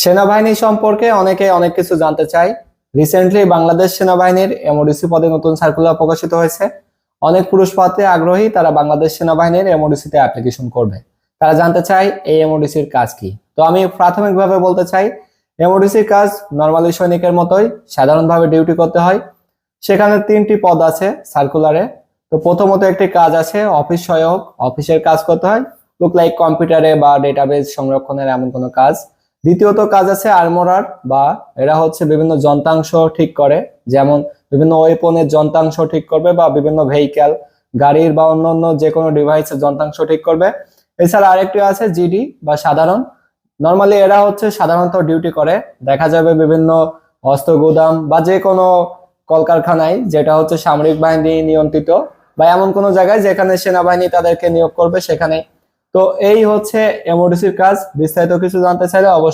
সেনাবাহিনী সম্পর্কে অনেকে অনেক কিছু জানতে চায় রিসেন্টলি বাংলাদেশ সেনাবাহিনীর এমওডিসি পদে নতুন সার্কুলার প্রকাশিত হয়েছে। অনেক পুরুষ পাত্রে আগ্রহী তারা বাংলাদেশ সেনাবাহিনীর এমওডিসিতে অ্যাপ্লিকেশন করবে। তারা জানতে চায় এই এমওডিসির কাজ কি। তো আমি প্রাথমিকভাবে বলতে চাই এমওডিসির কাজ নর্মালি সৈনিকের মতোই, সাধারণভাবে ডিউটি করতে হয়। সেখানে তিনটি পদ আছে সার্কুলারে তো প্রথমত একটি কাজ আছে অফিস সহায়ক। অফিসের কাজ করতে হয়। লুক লাইক কম্পিউটারে বা ডেটাবেস সংরক্ষণের এমন কোনো কাজ। দ্বিতীয়ত কাজ আছে আর্মোরার বা এরা হচ্ছে বিভিন্ন যন্ত্রাংশ ঠিক করে, যেমন বিভিন্ন ওয়েপনের যন্ত্রাংশ ঠিক করবে বা বিভিন্ন ভেহিক্যাল গাড়ির বা অন্যান্য যে কোনো ডিভাইসের যন্ত্রাংশ ঠিক করবে। এছাড়া আরেকটি আছে জিডি বা সাধারণ। নর্মালি এরা হচ্ছে সাধারণত ডিউটি করে। দেখা যাবে বিভিন্ন অস্ত্র, গুদাম বা যে কোনো কলকারখানায়, যেটা হচ্ছে সামরিক বাহিনী নিয়ন্ত্রিত বা এমন কোনো জায়গায় যেখানে সেনাবাহিনী তাদেরকে নিয়োগ করবে সেখানে। তো এই হচ্ছে এমওডিসির কাজ। বিস্তারিত কিছু জানতে চাইলে অবশ্যই